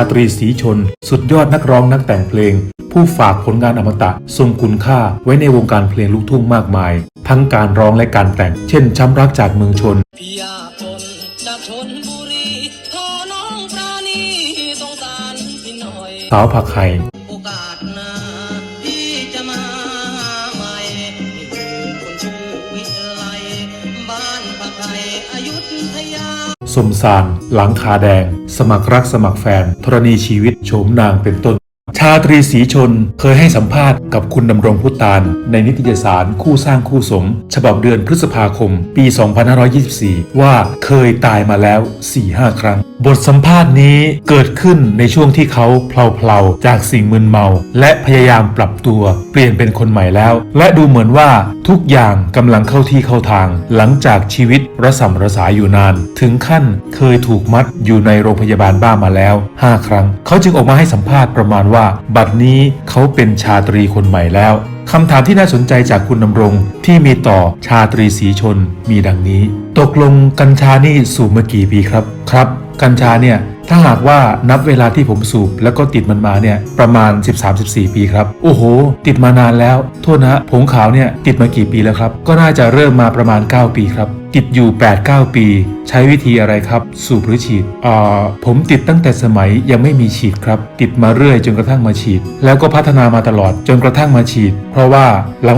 าตรีศรีชน สุดยอดนักร้องนักแต่งเพลง ผู้ฝากผลงานอมตะทรงคุณค่าไว้ในวงการเพลงลูกทุ่งมากมาย ทั้งการร้องและการแต่ง เช่น ช้ำรักจากเมืองชนพี่ยากจนจากชนบุรีขอน้องปราณีสงสารพี่หน่อยสาวผักไห่ สมสาร หลังคาแดง สมัครรักสมัครแฟนธรณีชีวิตโฉมนางเป็นต้น ชาตรีศรีชนเคยให้สัมภาษณ์กับคุณดำรงพุตานในนิตยสารคู่สร้างคู่สม ฉบับเดือนพฤษภาคม ปี 2524 ว่าเคยตายมาแล้ว 4-5 ครั้ง บทสัมภาษณ์นี้เกิดขึ้นในช่วงที่เขาเพลาๆ จากสิ่งมึนเมา และพยายามปรับตัวเปลี่ยนเป็นคนใหม่แล้ว และดูเหมือนว่าทุกอย่างกำลังเข้าที่เข้าทาง หลังจากชีวิตระสำระสายอยู่นาน ถึงขั้นเคยถูกมัดอยู่ในโรงพยาบาลบ้ามาแล้ว 5 ครั้ง เขาจึงออกมาให้สัมภาษณ์ประมาณว่าบัดนี้เขาเป็นชาตรีคนใหม่แล้วคำถามที่น่าสนใจจากคุณดำรงที่มีต่อชาตรีสีชนมีดังนี้ ตกลงกัญชานี่สูบมากี่ปีครับครับ กัญชาเนี่ยถ้าหากว่านับเวลาที่ผมสูบแล้วก็ติดมันมาเนี่ยประมาณ 13-14 ปีครับ โอ้โห ติดมานานแล้ว โทษนะฮะผงขาวเนี่ยติดมากี่ปีแล้วครับ ก็น่าจะเริ่มมาประมาณ 9 ปีครับ ติดอยู่ 8-9 ปี ใช้วิธีอะไรครับ สูบหรือฉีดอ่าผมติดตั้งแต่สมัยยังไม่มีฉีดครับ ติดมาเรื่อยจนกระทั่งมาฉีด แล้วก็พัฒนามาตลอดจนกระทั่งมาฉีด เพราะว่า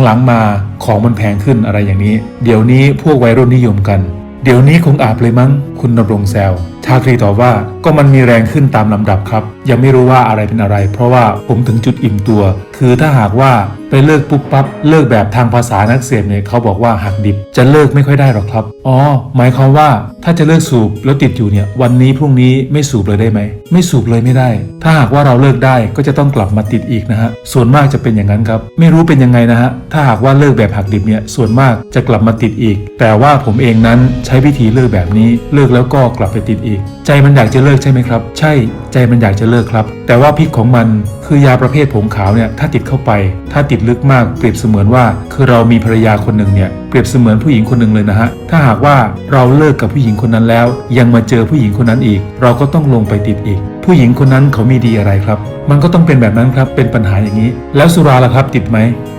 หลังๆมาของมันแพงขึ้นอะไรอย่างนี้ เดี๋ยวนี้พวกวัยรุ่นนิยมกัน เดี๋ยวนี้คงอาบเลยมั้ง คุณดำรงแซวชาตรีตอบว่าก็มันมีแรงขึ้นตามลำดับครับ ยังไม่รู้ว่าอะไรเป็นอะไร เพราะว่าผมถึงจุดอิ่มตัว คือถ้าหากว่าไปเลิกปุ๊บปั๊บเลิกแบบทางภาษานักเสพเนี่ยเขาบอกว่าหักดิบ จะเลิกไม่ค่อยได้หรอกครับ อ๋อ หมายความว่าถ้าจะเลิกสูบแล้วติดอยู่เนี่ย วันนี้พรุ่งนี้ไม่สูบเลยได้ไหม ไม่สูบเลยไม่ได้ ถ้าหากว่าเราเลิกได้ก็จะต้องกลับมาติดอีกนะฮะส่วนมากจะเป็นอย่างนั้นครับ ไม่รู้เป็นยังไงนะฮะถ้าหากว่าเลิกแบบหักดิบเนี่ยส่วนมากจะกลับมาติดอีก แต่ว่าผมเองนั้นใช้วิธีเลิกแบบนี้เลิกแล้วก็กลับไปติดอีก ใจมันอยากจะเลิกใช่ไหมครับ ใช่ใจมันอยากจะเลิกครับ แต่ว่าพิษของมันคือยาประเภทผงขาวเนี่ยถ้าติดเข้าไป ถ้าติดลึกมากเปรียบเสมือนว่า คือเรามีภรรยาคนหนึ่งเนี่ยเปรียบเสมือนผู้หญิงคนหนึ่งเลยนะฮะถ้าหากว่าเราเลิกกับผู้หญิงคนนั้นแล้ว ยังมาเจอผู้หญิงคนนั้นอีก เราก็ต้องลงไปติดอีก ผู้หญิงคนนั้นเขามีดีอะไรครับ มันก็ต้องเป็นแบบนั้นครับ เป็นปัญหาอย่างนี้ แล้วสุราล่ะครับ ติดไหม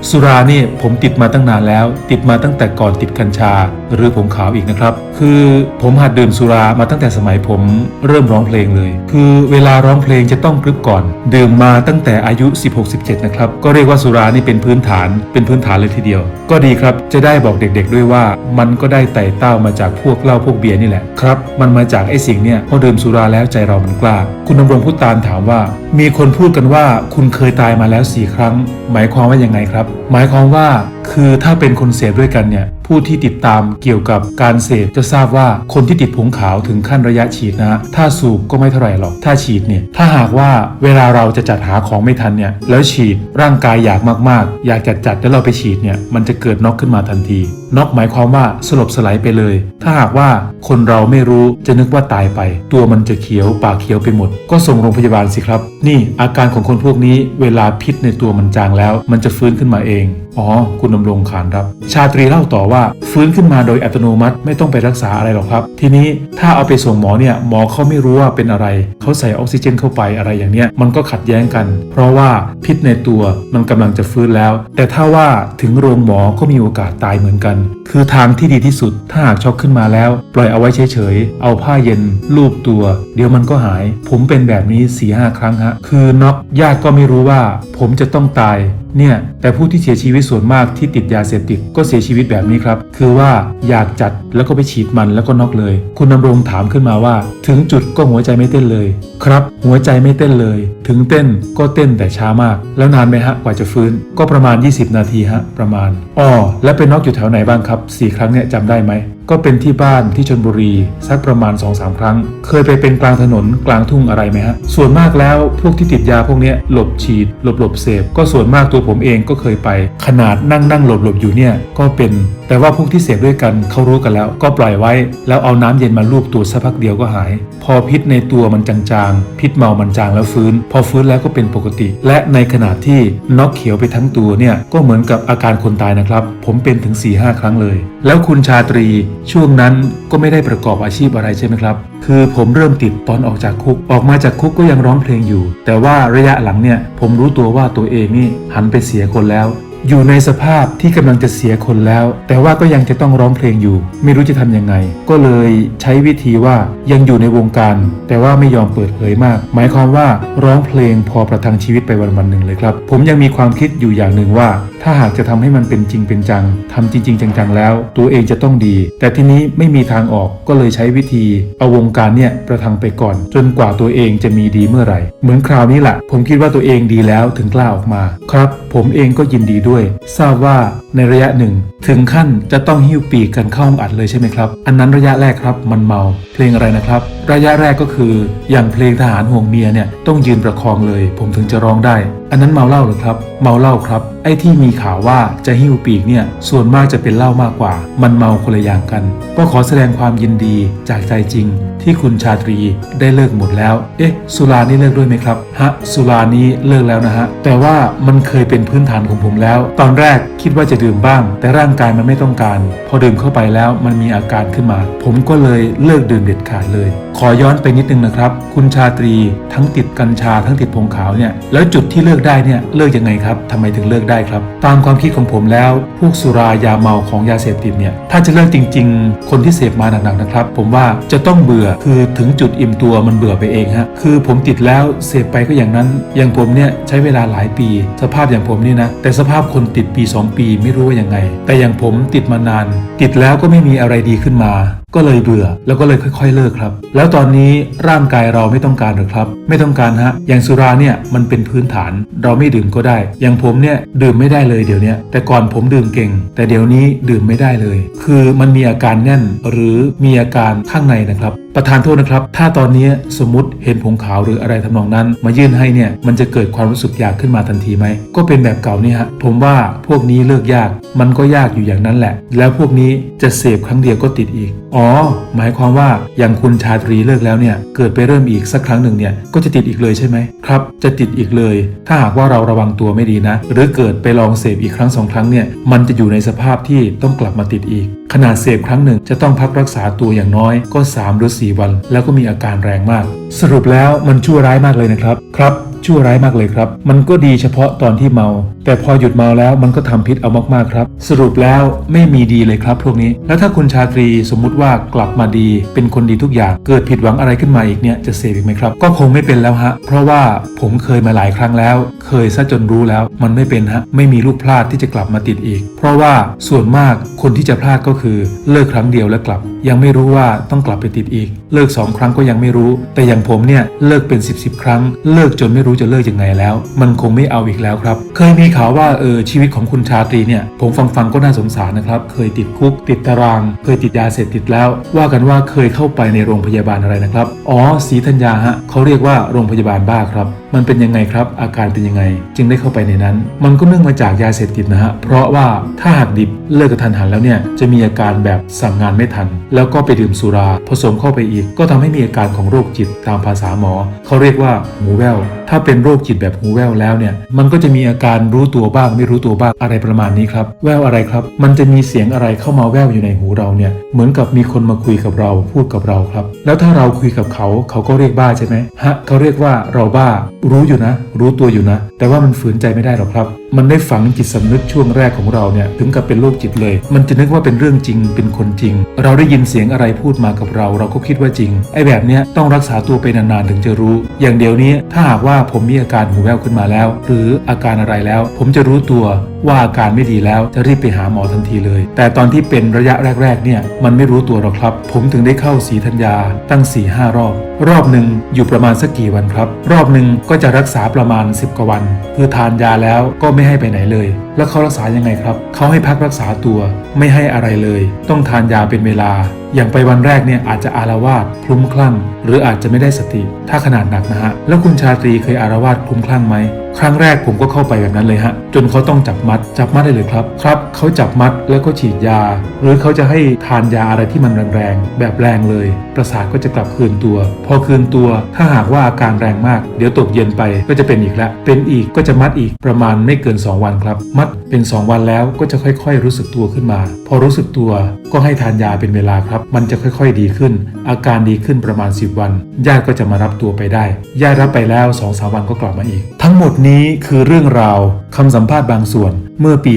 สุรานี่ผมติดมาตั้งนานแล้ว ติดมาตั้งแต่ก่อนติดกัญชา หรือผมขาวอีกนะครับ คือผมหัดดื่มสุรามาตั้งแต่สมัยผมเริ่มร้องเพลงเลย คือเวลาร้องเพลงจะต้องกรึบก่อน ดื่มมาตั้งแต่อายุ 16-17 นะครับ ก็เรียกว่าสุรานี่เป็นพื้นฐาน เป็นพื้นฐานเลยทีเดียว ก็ดีครับ จะได้บอกเด็กๆ ด้วยว่ามันก็ได้ไต่เต้ามาจากพวกเหล้าพวกเบียร์นี่แหละครับ มันมาจากไอ้สิ่งเนี่ยพอดื่มสุราแล้วใจเรามันกล้าคุณดำรงพุตานถามว่า มีคนพูดกันว่าคุณเคยตายมาแล้วสี่ครั้ง หมายความว่ายังไงครับ หมายความว่าคือถ้าเป็นคนเสพด้วยกันเนี่ย ผู้ที่ติดตามเกี่ยวกับการเสพจะทราบว่าคนที่ติดผงขาวถึงขั้นระยะฉีดนะฮะถ้าสูบก็ไม่เท่าไหร่หรอกถ้าฉีดเนี่ยถ้าหากว่าเวลาเราจะจัดหาของไม่ทันเนี่ยแล้วฉีดร่างกายอยากมากๆ อยากจัดจัดแล้วเราไปฉีดเนี่ยมันจะเกิดน็อกขึ้นมาทันทีน็อกหมายความว่าสลบสลายไปเลย ถ้าหากว่าคนเราไม่รู้จะนึกว่าตายไป ตัวมันจะเขียวปากเขียวไปหมด ก็ส่งโรงพยาบาลสิครับ นี่อาการของคนพวกนี้เวลาพิษในตัวมันจางแล้ว มันจะฟื้นขึ้นมาเองอ๋อ คุณดำรงขานรับ ชาตรีเล่าต่อว่า ฟื้นขึ้นมาโดยอัตโนมัติไม่ต้องไปรักษาอะไรหรอกครับ ทีนี้ถ้าเอาไปส่งหมอเนี่ยหมอเขาไม่รู้ว่าเป็นอะไร เขาใส่ออกซิเจนเข้าไปอะไรอย่างเนี้ยมันก็ขัดแย้งกัน เพราะว่าพิษในตัวมันกำลังจะฟื้นแล้ว แต่ถ้าว่าถึงโรงหมอก็มีโอกาสตายเหมือนกัน คือทางที่ดีที่สุด ถ้าหากช็อกขึ้นมาแล้ว ปล่อยเอาไว้เฉยๆเอาผ้าเย็นลูบตัว เดี๋ยวมันก็หาย ผมเป็นแบบนี้4ีหครั้งฮะคือน็อกญาติก็ไม่รู้ว่า ผมจะต้องตาย เนี่ยแต่ผู้ที่เสียชีวิตส่วนมากที่ติดยาเสพติดก็เสียชีวิตแบบนี้ครับ คือว่าอยากจัดแล้วก็ไปฉีดมันแล้วก็น็อกเลย คุณดำรงถามขึ้นมาว่า ถึงจุดก็หัวใจไม่เต้นเลย ครับ หัวใจไม่เต้นเลย ถึงเต้นก็เต้นแต่ช้ามาก แล้วนานไหมฮะกว่าจะฟื้น ก็ประมาณ 20 นาทีฮะประมาณอ๋อแล้วเป็นน็อกอยู่แถวไหนบ้างครับสี่ครั้งเนี่ยจำได้ไหม ก็เป็นที่บ้านที่ชนบุรี สักประมาณ2อสาครั้ง เคยไปเป็นกลางถนนกลางทุ่งอะไรไหมฮะ ส่วนมากแล้วพวกที่ติดยาพวกนี้หลบฉีดหลบหลบเสพ ก็ส่วนมากตัวผมเองก็เคยไป ขนาดนั่งนั่งหลบหลบอยู่เนี่ยก็เป็น แต่ว่าพวกที่เสพด้วยกันเขารู้กันแล้ว ก็ปล่อยไว้ แล้วเอาน้ำเย็นมาลูบตัวสักพักเดียวก็หาย พอพิษในตัวมันจางๆ พิษเมามันจางแล้วฟื้น พอฟื้นแล้วก็เป็นปกติ และในขณะที่น็อกเขียวไปทั้งตัวเนี่ยก็เหมือนกับอาการคนตายนะครับ ผมเป็นถึง4ีหครั้งเลย แล้วคุณชาตรีช่วงนั้นก็ไม่ได้ประกอบอาชีพอะไรใช่ไหมครับ คือผมเริ่มติดตอนออกจากคุก ออกมาจากคุกก็ยังร้องเพลงอยู่ แต่ว่าระยะหลังเนี่ยผมรู้ตัวว่าตัวเองนี่หันไปเสียคนแล้ว อยู่ในสภาพที่กำลังจะเสียคนแล้ว แต่ว่าก็ยังจะต้องร้องเพลงอยู่ ไม่รู้จะทำยังไง ก็เลยใช้วิธีว่ายังอยู่ในวงการ แต่ว่าไม่ยอมเปิดเผยมาก หมายความว่าร้องเพลงพอประทังชีวิตไปวันวันหนึ่งเลยครับ ผมยังมีความคิดอยู่อย่างหนึ่งว่า ถ้าหากจะทำให้มันเป็นจริงเป็นจังทำจริง ๆ จังๆแล้ว ตัวเองจะต้องดี แต่ทีนี้ไม่มีทางออกก็เลยใช้วิธี เอาวงการเนี่ยประทังไปก่อน จนกว่าตัวเองจะมีดีเมื่อไหร่ เหมือนคราวนี้แหละผมคิดว่าตัวเองดีแล้วถึงกล้าออกมา ครับ ผมเองก็ยินดีด้วยทราบว่าในระยะหนึ่ง ถึงขั้นจะต้องหิ้วปีกกันเข้าห้องอัดเลยใช่ไหมครับ อันนั้นระยะแรกครับมันเมา เพลงอะไรนะครับ ระยะแรกก็คือ อย่างเพลงทหารห่วงเมียเนี่ยต้องยืนประคองเลย ผมถึงจะร้องได้ อันนั้นเมาเหล้าเหรือครับ เมาเหล้าครับ ไอ้ที่มีข่าวว่าจะหิ้วปีกเนี่ยส่วนมากจะเป็นเหล้ามากกว่า มันเมาคนละอย่างกัน ก็ขอแสดงความยินดีจากใจจริง ที่คุณชาตรีได้เลิกหมดแล้ว เอ๊ะ สุรานี่เลิกด้วยไหมครับฮะสุรานี้เลิกแล้วนะฮะแต่ว่ามันเคยเป็นพื้นฐานของผมแล้วตอนแรกคิดว่าจะดื่มบ้าง แต่ร่างกายมันไม่ต้องการ พอดื่มเข้าไปแล้วมันมีอาการขึ้นมา ผมก็เลยเลิกดื่มเด็ดขาดเลย ขอย้อนไปนิดนึงนะครับ คุณชาตรีทั้งติดกัญชาทั้งติดผงขาวเนี่ยแล้วจุดที่เลิกได้เนี่ยเลิกยังไงครับทำไมถึงเลิกได้ครับ ตามความคิดของผมแล้ว พวกสุรายาเมาของยาเสพติดเนี่ยถ้าจะเลิกจริง ๆ คนที่เสพมาหนักๆนะครับ ผมว่าจะต้องเบื่อคือถึงจุดอิ่มตัวมันเบื่อไปเองฮะคือผมติดแล้วเสพไปก็อย่างนั้นอย่างผมเนี่ยใช้เวลาหลายปี สภาพอย่างผมนี่นะแต่สภาพคนติดปี 2 ปีไม่รู้ว่ายังไง แต่อย่างผมติดมานาน ติดแล้วก็ไม่มีอะไรดีขึ้นมา ก็เลยเบื่อ แล้วก็เลยค่อย ๆ เลิกครับ แล้วตอนนี้ร่างกายเราไม่ต้องการหรือครับ ไม่ต้องการฮะอย่างสุราเนี่ยมันเป็นพื้นฐาน เราไม่ดื่มก็ได้ อย่างผมเนี่ยดื่มไม่ได้เลยเดี๋ยวนี้แต่ก่อนผมดื่มเก่ง แต่เดี๋ยวนี้ดื่มไม่ได้เลย คือมันมีอาการแน่นหรือมีอาการข้างในนะครับประธานโทษนะครับ ถ้าตอนนี้สมมติเห็นผงขาวหรืออะไรทำนองนั้น มายื่นให้เนี่ย มันจะเกิดความรู้สึกอยากขึ้นมาทันทีไหม ก็เป็นแบบเก่านี่ฮะ ผมว่าพวกนี้เลิกยาก มันก็ยากอยู่อย่างนั้นแหละ แล้วพวกนี้จะเสพครั้งเดียวก็ติดอีกอ๋อ๋อ หมายความว่าอย่างคุณชาตรีเลิกแล้วเนี่ย เกิดไปเริ่มอีกสักครั้งหนึ่งเนี่ย ก็จะติดอีกเลยใช่ไหมครับ จะติดอีกเลย ถ้าหากว่าเราระวังตัวไม่ดีนะ หรือเกิดไปลองเสพอีกครั้งสองครั้งเนี่ย มันจะอยู่ในสภาพที่ต้องกลับมาติดอีก ขนาดเสพครั้งหนึ่งจะต้องพักรักษาตัวอย่างน้อยก็ 3 หรือ 4 วัน แล้วก็มีอาการแรงมาก สรุปแล้วมันชั่วร้ายมากเลยนะครับ ครับชั่วร้ายมากเลยครับ มันก็ดีเฉพาะตอนที่เมาแต่พอหยุดเมาแล้วมันก็ทำพิษเอามากๆครับ สรุปแล้วไม่มีดีเลยครับพวกนี้ แล้วถ้าคุณชาตรีสมมุติว่ากลับมาดี เป็นคนดีทุกอย่าง เกิดผิดหวังอะไรขึ้นมาอีกเนี่ยจะเสพอีกไหมครับ ก็คงไม่เป็นแล้วฮะ เพราะว่าผมเคยมาหลายครั้งแล้ว เคยซะจนรู้แล้ว มันไม่เป็นฮะ ไม่มีลูกพลาดที่จะกลับมาติดอีก เพราะว่าส่วนมากคนที่จะพลาดก็คือ เลิกครั้งเดียวแล้วกลับ ยังไม่รู้ว่าต้องกลับไปติดอีก เลิกสองครั้งก็ยังไม่รู้ แต่อย่างผมเนี่ยเลิกเป็น 10บสครั้ง เลิกจนไม่รู้จะเลิกยังไงแล้ว มันคงไม่เอาอีกแล้วครับ เคยมีข่าวว่าเออชีวิตของคุณชาตรีเนี่ยผมฟังฟังๆก็น่าสงสารนะครับ เคยติดคุก ติดตาราง เคยติดยาเสพติดแล้ว ว่ากันว่าเคยเข้าไปในโรงพยาบาลอะไรนะครับ อ๋อศรีธัญญาฮะเขาเรียกว่าโรงพยาบาลบ้าครับ มันเป็นยังไงครับ อาการเป็นยังไง จึงได้เข้าไปในนั้น มันก็เนื่องมาจากยาเสพติดนะฮะ เพราะว่าถ้าหากดิบเลิกกระทันหันแล้วเนี่ย จะมีอาการแบบสั่งงานไม่ทัน แล้วก็ไปดื่มสุรา ผสมเข้าไปอีก ก็ทำให้มีอาการของโรคจิตตามภาษาหมอ เขาเรียกว่าหูแว่วถ้าเป็นโรคจิตแบบหูแว่วแล้วเนี่ย มันก็จะมีอาการรู้ตัวบ้างไม่รู้ตัวบ้างอะไรประมาณนี้ครับ แว่วอะไรครับ มันจะมีเสียงอะไรเข้ามาแว่วอยู่ในหูเราเนี่ย เหมือนกับมีคนมาคุยกับเรา พูดกับเราครับ แล้วถ้าเราคุยกับเขา เขาก็เรียกบ้าใช่ไหมฮะ เขาเรียกว่าเราบ้ารู้อยู่นะ รู้ตัวอยู่นะ แต่ว่ามันฝืนใจไม่ได้หรอกครับ มันได้ฝังจิตสำนึกช่วงแรกของเราเนี่ยถึงกับเป็นโรคจิตเลย มันจะนึกว่าเป็นเรื่องจริงเป็นคนจริง เราได้ยินเสียงอะไรพูดมากับเรา เราก็คิดว่าจริง ไอ้แบบเนี้ยต้องรักษาตัวไปนานๆถึงจะรู้ อย่างเดียวนี้ถ้าหากว่าผมมีอาการหูแว่วขึ้นมาแล้ว หรืออาการอะไรแล้ว ผมจะรู้ตัวว่าอาการไม่ดีแล้วจะรีบไปหาหมอทันทีเลย แต่ตอนที่เป็นระยะแรก ๆ เนี่ยมันไม่รู้ตัวหรอกครับ ผมถึงได้เข้าสีธัญญาตั้ง4ี่ห้ารอบ รอบหนึ่งอยู่ประมาณสักกี่วันครับ รอบหนึ่งก็จะรักษาประมาณ 10 กว่าวัน คือทานยาแล้วก็ไม่ไม่ให้ไปไหนเลย แล้วเขารักษายังไงครับ เขาให้พักรักษาตัว ไม่ให้อะไรเลย ต้องทานยาเป็นเวลา อย่างไปวันแรกเนี่ยอาจจะอารวาสคลุ้มคลั่ง หรืออาจจะไม่ได้สติ ถ้าขนาดหนักนะฮะ แล้วคุณชาตรีเคยอารวาสคลุ้มคลั่งไหมครั้งแรกผมก็เข้าไปแบบนั้นเลยฮะ จนเขาต้องจับมัด จับมัดได้เลยครับ ครับ เขาจับมัดแล้วก็ฉีดยา หรือเขาจะให้ทานยาอะไรที่มันแรงๆ แบบแรงเลย ประสาทก็จะกลับคืนตัว พอคืนตัว ถ้าหากว่าอาการแรงมาก เดี๋ยวตกเย็นไปก็จะเป็นอีกแล้วเป็นอีกก็จะมัดอีกประมาณไม่เกิน 2 วันครับ มัดเป็น 2 วันแล้วก็จะค่อย ๆ รู้สึกตัวขึ้นมา พอรู้สึกตัวก็ให้ทานยาเป็นเวลาครับมันจะค่อยๆดีขึ้น อาการดีขึ้นประมาณ 10 วัน ญาติก็จะมารับตัวไปได้ ญาติรับไปแล้ว2อสาวันก็กลับมาอีก ทั้งหมดนี้คือเรื่องราวคำสัมภาษณ์บางส่วนเมื่อปี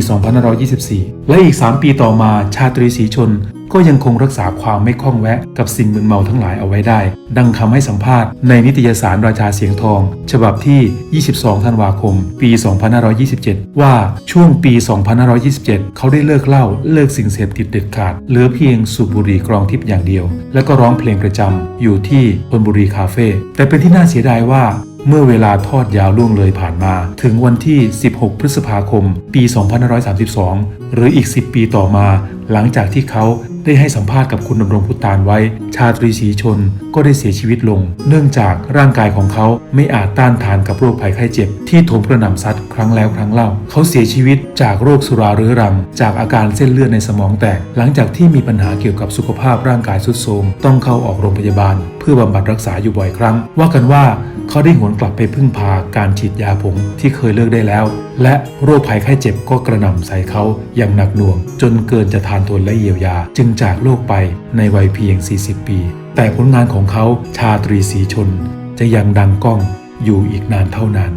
2524 และอีก 3 ปีต่อมาชาตรีศรีชน ก็ยังคงรักษาความไม่คล่องแวะกับสิ่งมึนเมาทั้งหลายเอาไว้ได้ ดังคำให้สัมภาษณ์ในนิตยสารราชาเสียงทอง ฉบับที่ 22 ธันวาคม ปี 2527 ว่าช่วงปี 2527 เขาได้เลิกเหล้าเลิกสิ่งเสพติดเด็ดขาด เหลือเพียงสูบบุหรี่กรองทิพย์อย่างเดียว แล้วก็ร้องเพลงประจำอยู่ที่ธนบุรีคาเฟ่แต่เป็นที่น่าเสียดายว่าเมื่อเวลาทอดยาวล่วงเลยผ่านมา ถึงวันที่ 16 พฤษภาคม ปี 2532 หรืออีก 10 ปีต่อมา หลังจากที่เขา ได้ให้สัมภาษณ์กับคุณดำรงพุตานไว้ ชาตรีศรีชนก็ได้เสียชีวิตลง เนื่องจากร่างกายของเขาไม่อาจต้านทานกับโรคภัยไข้เจ็บที่โถมกระหน่ำซัด ครั้งแล้วครั้งเล่า เขาเสียชีวิตจากโรคสุราเรื้อรัง จากอาการเส้นเลือดในสมองแตก หลังจากที่มีปัญหาเกี่ยวกับสุขภาพร่างกายทรุดโทรมต้องเข้าออกโรงพยาบาล เพื่อบำบัดรักษาอยู่บ่อยครั้ง ว่ากันว่าเขาได้หวนกลับไปพึ่งพาการฉีดยาผงที่เคยเลิกได้แล้ว และโรคภัยไข้เจ็บก็กระหน่ำใส่เขาอย่างหนักหน่วง จนเกินจะทานทนและเยียวยา จึงจากโลกไปในวัยเพียง 40 ปี แต่ผลงานของเขาชาตรีศรีชน จะยังดังก้องอยู่อีกนานเท่านาน